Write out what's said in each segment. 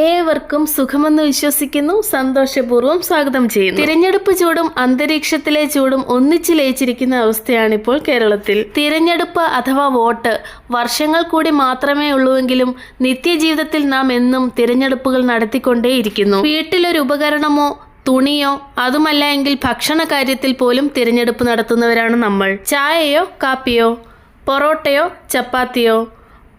ഏവർക്കും സുഖമെന്ന് വിശ്വസിക്കുന്നു സന്തോഷപൂർവം സ്വാഗതം ചെയ്യുന്നു. തിരഞ്ഞെടുപ്പ് ചൂടും അന്തരീക്ഷത്തിലെ ചൂടും ഒന്നിച്ചു ലയിച്ചിരിക്കുന്ന അവസ്ഥയാണിപ്പോൾ കേരളത്തിൽ. തിരഞ്ഞെടുപ്പ് അഥവാ വോട്ട് വർഷങ്ങൾ കൂടി മാത്രമേ ഉള്ളൂവെങ്കിലും നിത്യജീവിതത്തിൽ നാം എന്നും തിരഞ്ഞെടുപ്പുകൾ നടത്തിക്കൊണ്ടേയിരിക്കുന്നു. വീട്ടിലൊരു ഉപകരണമോ തുണിയോ അതുമല്ല എങ്കിൽ ഭക്ഷണ കാര്യത്തിൽ പോലും തിരഞ്ഞെടുപ്പ് നടത്തുന്നവരാണ് നമ്മൾ. ചായയോ കാപ്പിയോ പൊറോട്ടയോ ചപ്പാത്തിയോ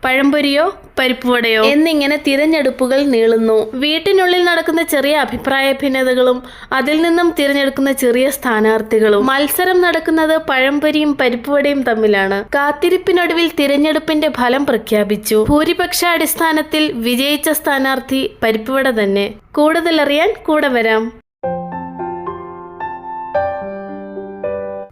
പഴംപൊരിയോ പരിപ്പുവടയോ എന്നിങ്ങനെ തിരഞ്ഞെടുപ്പുകൾ നീളുന്നു. വീട്ടിനുള്ളിൽ നടക്കുന്ന ചെറിയ അഭിപ്രായ ഭിന്നതകളും അതിൽ നിന്നും തിരഞ്ഞെടുക്കുന്ന ചെറിയ സ്ഥാനാർത്ഥികളും മത്സരം നടക്കുന്നത് പഴംപൊരിയും പരിപ്പുവടയും തമ്മിലാണ്. കാത്തിരിപ്പിനൊടുവിൽ തിരഞ്ഞെടുപ്പിന്റെ ഫലം പ്രഖ്യാപിച്ചു. ഭൂരിപക്ഷ അടിസ്ഥാനത്തിൽ വിജയിച്ച സ്ഥാനാർത്ഥി പരിപ്പുവട തന്നെ. കൂടുതലറിയാൻ കൂടെ വരാം.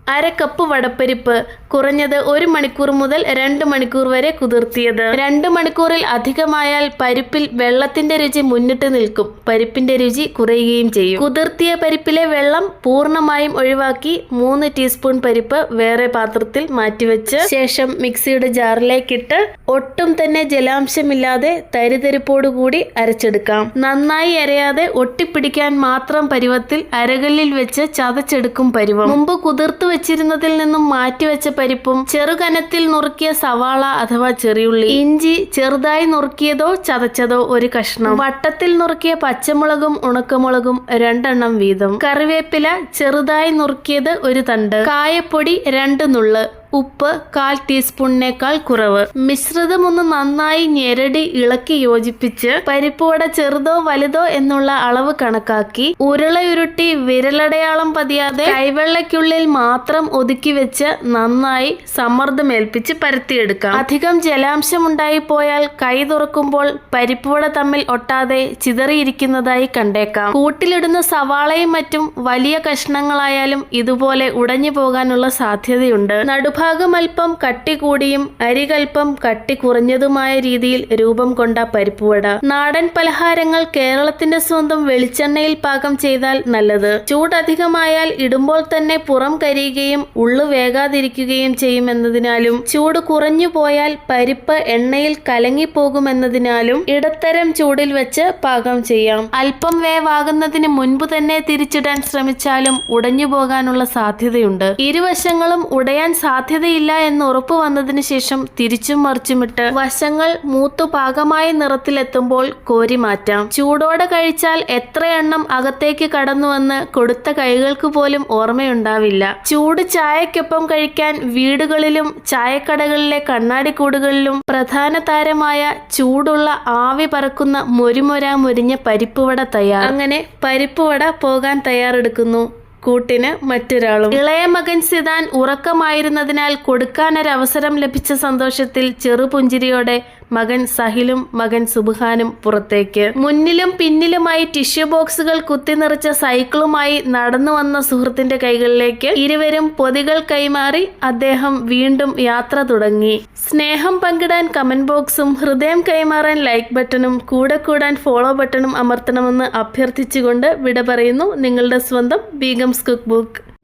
അര കപ്പ് വടപ്പരിപ്പ് കുറഞ്ഞത് ഒരു മണിക്കൂർ മുതൽ രണ്ട് മണിക്കൂർ വരെ കുതിർത്തിയത്. രണ്ട് മണിക്കൂറിൽ അധികമായാൽ പരിപ്പിൽ വെള്ളത്തിന്റെ രുചി മുന്നിട്ട് നിൽക്കും. പരിപ്പിന്റെ രുചി കുറയുകയും ചെയ്യും. കുതിർത്തിയ പരിപ്പിലെ വെള്ളം പൂർണമായും ഒഴിവാക്കി മൂന്ന് ടീസ്പൂൺ പരിപ്പ് വേറെ പാത്രത്തിൽ മാറ്റിവെച്ച് ശേഷം മിക്സിയുടെ ജാറിലേക്കിട്ട് ഒട്ടും തന്നെ ജലാംശമില്ലാതെ തരിതരിപ്പോടുകൂടി അരച്ചെടുക്കാം. നന്നായി അരയാതെ ഒട്ടിപ്പിടിക്കാൻ മാത്രം പരുവത്തിൽ അരകല്ലിൽ വെച്ച് ചതച്ചെടുക്കും പരുവം. മുമ്പ് കുതിർത്തു വെച്ചിരുന്നതിൽ നിന്നും മാറ്റിവെച്ച പരിപ്പും ചെറുകനത്തിൽ നുറുക്കിയ സവാള അഥവാ ചെറിയുള്ളി ഇഞ്ചി ചെറുതായി നുറുക്കിയതോ ചതച്ചതോ ഒരു കഷ്ണം വട്ടത്തിൽ നുറുക്കിയ പച്ചമുളകും ഉണക്കമുളകും രണ്ടെണ്ണം വീതം കറിവേപ്പില ചെറുതായി നുറുക്കിയത് ഒരു തണ്ട് കായപ്പൊടി രണ്ട് നുള്ള് ഉപ്പ് കാൽ ടീസ്പൂണിനേക്കാൾ കുറവ്. മിശ്രിതം ഒന്ന് നന്നായി ഞെരടി ഇളക്കി യോജിപ്പിച്ച് പരിപ്പുവട ചെറുതോ വലുതോ എന്നുള്ള അളവ് കണക്കാക്കി ഉരുളയുരുട്ടി വിരലടയാളം പതിയാതെ കൈവെള്ളയ്ക്കുള്ളിൽ മാത്രം ഒതുക്കി വെച്ച് നന്നായി സമ്മർദ്ദമേൽപ്പിച്ച് പരത്തിയെടുക്കാം. അധികം ജലാംശം ഉണ്ടായി പോയാൽ കൈ തുറക്കുമ്പോൾ പരിപ്പുവട തമ്മിൽ ഒട്ടാതെ ചിതറിയിരിക്കുന്നതായി കണ്ടേക്കാം. കൂട്ടിലിടുന്ന സവാളയും മറ്റും വലിയ കഷ്ണങ്ങളായാലും ഇതുപോലെ ഉടഞ്ഞു പോകാനുള്ള സാധ്യതയുണ്ട്. നടുഭാഗം അല്പം കട്ടി കൂടിയും അരികൽപ്പം കട്ടി കുറഞ്ഞതുമായ രീതിയിൽ രൂപം കൊണ്ട പരിപ്പുവട. നാടൻ പലഹാരങ്ങൾ കേരളത്തിന്റെ സ്വന്തം വെളിച്ചെണ്ണയിൽ പാകം ചെയ്താൽ നല്ലത്. ചൂടധികമായാൽ ഇടുമ്പോൾ തന്നെ പുറം കരിയുകയും ഉള്ളു വേകാതിരിക്കുകയും ചെയ്യുമെന്നതിനാലും ചൂട് കുറഞ്ഞു പോയാൽ പരിപ്പ് എണ്ണയിൽ കലങ്ങിപ്പോകുമെന്നതിനാലും ഇടത്തരം ചൂടിൽ വെച്ച് പാകം ചെയ്യാം. അല്പം വേവാകുന്നതിന് മുൻപ് തന്നെ തിരിച്ചിടാൻ ശ്രമിച്ചാലും ഉടഞ്ഞു പോകാനുള്ള സാധ്യതയുണ്ട്. ഇരുവശങ്ങളും ഉടയാൻ സാധ്യതയില്ല എന്ന് ഉറപ്പ് വന്നതിന് ശേഷം തിരിച്ചും മറിച്ചുമിട്ട് വശങ്ങൾ മൂത്തു പാകമായ നിറത്തിലെത്തുമ്പോൾ കോരി മാറ്റാം ചൂടോടെ കഴിച്ചാൽ എത്ര എണ്ണം അകത്തേക്ക് കടന്നുവന്ന് കൊടുത്ത കൈകൾക്ക് പോലും ഓർമ്മയുണ്ടാവില്ല. ചൂട് ചായക്കൊപ്പം കഴിക്കാൻ വീടുകളിലും ചായക്കടകളിലെ കണ്ണാടിക്കൂടുകളിലും പ്രധാന താരമായ ചൂടുള്ള ആവി പറക്കുന്ന മൊരിമൊര മുരിഞ്ഞ പരിപ്പുവട തയ്യാർ. അങ്ങനെ പരിപ്പുവട പോകാൻ തയ്യാറെടുക്കുന്നു. കൂട്ടിന് മറ്റൊരാളും. ഇളയ മകൻ സിദാൻ ഉറക്കമായിരുന്നതിനാൽ കൊടുക്കാനൊരവസരം ലഭിച്ച സന്തോഷത്തിൽ ചെറുപുഞ്ചിരിയോടെ മകൻ സഹിലും മകൻ സുബുഹാനും പുറത്തേക്ക്. മുന്നിലും പിന്നിലുമായി ടിഷ്യൂ ബോക്സുകൾ കുത്തി നിറച്ച സൈക്കിളുമായി നടന്നു വന്ന സുഹൃത്തിന്റെ കൈകളിലേക്ക് ഇരുവരും പൊതികൾ കൈമാറി അദ്ദേഹം വീണ്ടും യാത്ര തുടങ്ങി. സ്നേഹം പങ്കിടാൻ കമന്റ് ബോക്സും ഹൃദയം കൈമാറാൻ ലൈക്ക് ബട്ടണും കൂടെ കൂടാൻ ഫോളോ ബട്ടണും അമർത്തണമെന്ന് അഭ്യർത്ഥിച്ചുകൊണ്ട് വിട പറയുന്നു നിങ്ങളുടെ സ്വന്തം ബീഗംസ് കുക്ക് ബുക്ക്